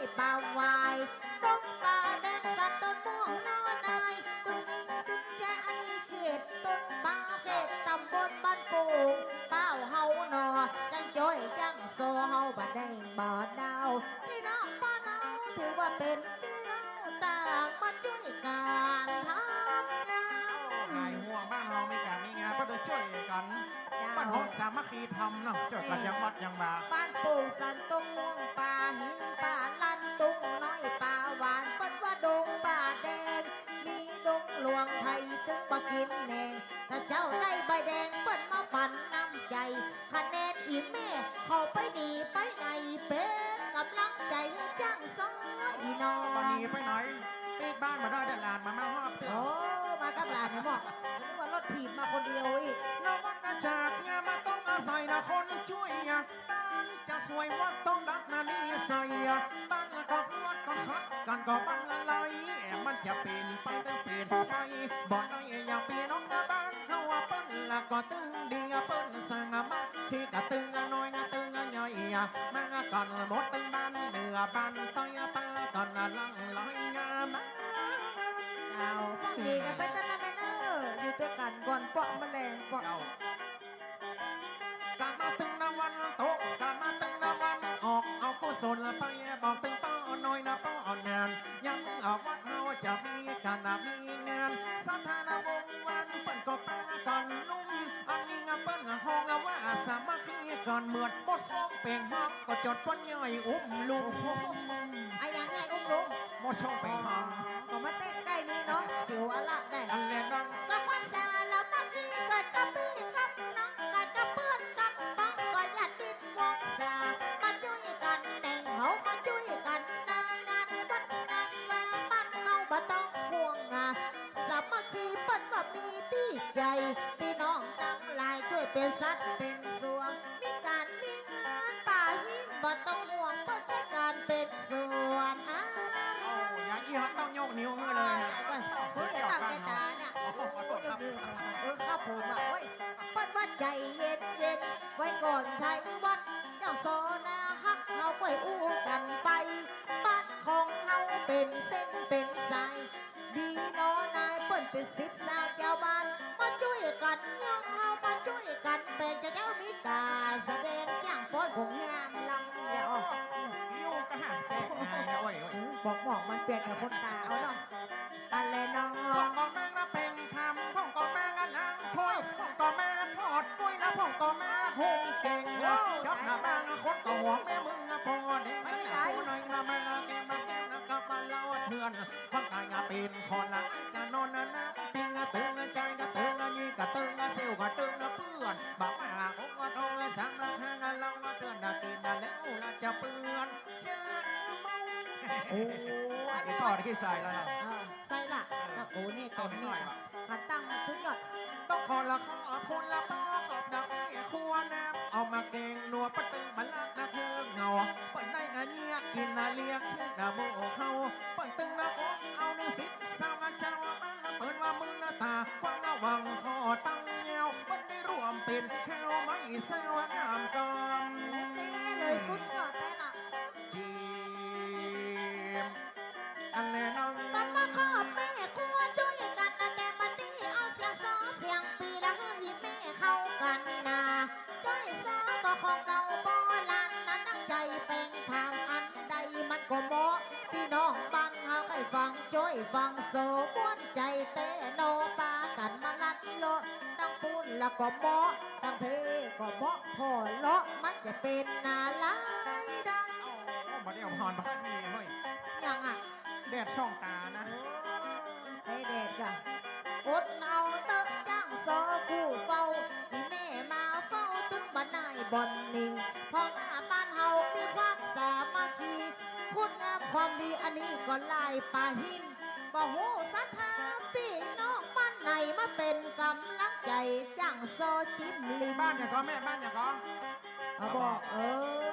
อยป่าวายต้นป่าแดงสัตว์ต้นม่วงนอนนายตึงยิงตึงแจอันนี้เขตต้นป่าเขตตำบลบ้านปูงเป้าเฮาหนอจังจ้อยจังโซเฮาบัดแดงบ่ดาวพี่น้องบ้านเฮาถือว่าเป็นพี่น้องต่างมาช่วยกันทำงาน หายห่วงบ้านเรามีการมีงานก็ต้องช่วยกันบ้านห้องสามัคคีทำเนาะช่วยกันยังวัดยังบา บ้านปู่สันตุงม่วงป่าหินป่าลัน เข้าไปดีไปไหนเป็นกำลังใจให้จ้างซ้อยอีน้องตอนนี้ไปไหนปิดบ้านมาได้แต่หลานมามาฮอบเตือโอ้มากับหลานเนี่ยบอกนึกว่ารถถีบมาคนเดียวอีกนวัดจากงานมาต้องอาศัยนะคนช่วยอะบ้านจะสวยวัดต้องดัดนานี่ใส่อะบ้านละก็วัดก็คัดกันก็บ้านละลายมันจะเป็นไปต้องเปลี่ยนไปบอกได้อย่างปีน้องบ้านเขาว่าเปิ้นละก็ตึงดีเปิ้นสั่งมาที่กะตึงน้อ ยนะตึงใหญ่มาก่อนหมดตึงบ้านเหนือบ้านใต้ป้าก่อนลังลอยงามเอาฟังดีกันไปตั้งนะแม่เนออยู่ด้วยกันก่อนเปาะแมลงเปาะเจ้ากามาตึงนาวันโตะกามาตึงนาวันออกเอากุศลไปบอกตึงเป้าน้อยนะเป้า อ่อนงานยังมือออกวัดเฮาจะมีการมีงานสถานะวงวันเปิ้นก็ป้าก่อนนุ่มอันนี้งาปิ้นห้องว่าสามัคคีก่อนเหมือนบดส่งเป่งฮอกก็จดป้นย่อยอุ้มลูกไอ้ยังไงอุ้มลุงบดส่งเป่งฮอกก็มาเต้นใกล้นี้เนาะสียวอะละได้อันเลนดังก็ความสาละมาที่เกิดกับพี่กับน้องกับกับเพื่อนกับป้องก็อย่าติดวงสามาช่วยกันแต่งเฮามาช่วยกันนางานวัดงานแหวนบ้านเฮาบ่ต้องห่วงงาสามัคคีเปิ้นว่ามีที่ใจ เป็นสัตว์เป็นสวนมีการมีงานป่าหินบ่ต้องห่วงเปิ้นช่กันเป็นส่วนอ้าวโอ้ยางอีฮอตต้องโยกนิ้วให้เลยนะเฮ้ยจะตั้งใจตาเนี่ยโอ้โหขอโทษครับเออข้าผมอะเฮ้ยปัดว่าใจเย็นเย็นไว้ก่อนใช้วัดเจ้าโซนาฮักเขาไปอู้กันไปบ้านของเขาเป็นเส้นเป็นสายดีเนอนายเปิ้นเป็นสิบสาวเจ้าบ้านมาช่วยกันย่องเขามา ช่วยกันเป็นเจ้ามิกาแสดงจ้างฟ้อนของงามลำเดียวอิ้วกระหังแตกงายนะเว้ยเว้ยบอกบอกมันเปลี่ยนกับคนตาเอาเนาะอะไรน้องพ่องก็แม่งนะเพ่งทำพ่องก็แม่งอะล้างถ้วยพ่องก็แม่ทอดกล้วยแล้วพ่องก็แม่หุงเก่งนะจับหน้าบ้านคนก็หัวแม่มึงอะพอเด็กไม่ไหนผู้หน่อยละแม่แกมาแกนะก็มาเล่าเถื่อนพ่องตายงาเป็นคนละจะนอนนะน อนเชิญเมาโอ้อันไอ้นี้พ่อมันที่ใส่แล้วนะเออใส่ละกับกูนี่เต็มนี่อะขันตั้งชุดยอดต้องขอละขอคุณละป้าขอบดักนี่ครัวน้ำเอามาเก่งนัวปะตึงบันลักนะคือเงาเปิ้นได้งานเงี้ยกินนาเลี้ยงคือนาโมเขาเปิ้นตึงนะอกเอาหนึ่งสิบสาวงานเจ้ามันละเปิ้นว่ามึงหน้าตากว้างระวังหอตั้งเงวเปิ้นได้รวมเป็นแถวไม่เซวงามกอมเต้เลยสุดย อันแน่นอนก็มาขอบแม่ครัวช่วยกันนะแต่มาตีเอาเสียงซอเสียงปีละให้แม่เข้ากันนะจ้อยซอก็ของเก่าโบราณนะตั้งใจเป็นทำอันใดมันก็เหมพี่น้องบ้านเฮาให้ฟังจ้อยฟังโซม้วนใจเตโนปากันมาลัดโลตั้งปูนแล้วก็เหมตั้งเพก็เหมพอเลาะมันจะเป็นนาลายได้มาเดี๋ยหอนมาให้มีเฮ้ยยังอะ แดดช่องตานะไอ้เด็กอะอดเอาเตอะจ้างโซกูเฝ้าที่แม่มาเฝ้าตึงบ้านนายบอนนิ่งพอหน้าบ้านเฮามีความสามัคคีคุณงามความดีอันนี้ก็ลายปลาหินบ่หูสัทธาพี่น้องบ้านไหนมาเป็นกำลังใจจ้างโซจิ้มลิมบ้านอย่างก็แม่บ้านอย่างก็เอาบอกเออ